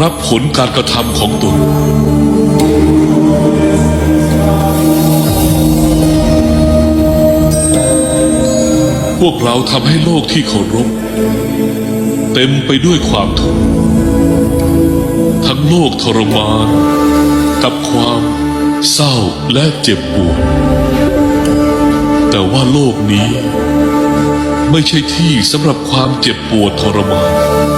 รับผลการกระทำของตน พวกเราทำให้โลกที่เคารพเต็มไปด้วยความทุกข์ทั้งโลกทรมาน กับความเศร้าและเจ็บปวด แต่ว่าโลกนี้ ไม่ใช่ที่สำหรับความเจ็บปวดทรมาน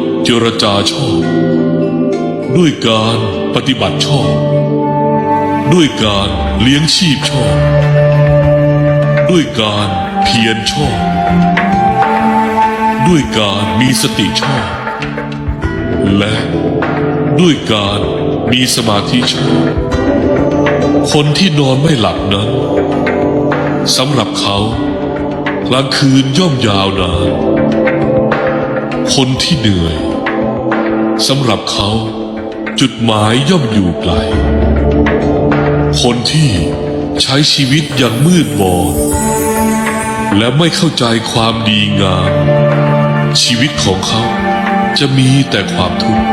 เจรจาชอบ ด้วยการปฏิบัติชอบ ด้วยการเลี้ยงชีพชอบ ด้วยการเพียรชอบ ด้วยการมีสติชอบ และด้วยการมีสมาธิชอบ คนที่นอนไม่หลับนั้นสำหรับเขากลางคืนย่อมยาวนาน คนที่เหนื่อยสำหรับเขา จุดหมายย่อมอยู่ไกล คนที่ใช้ชีวิตอย่างมืดบอดและไม่เข้าใจความดีงาม ชีวิตของเขาจะมีแต่ความทุกข์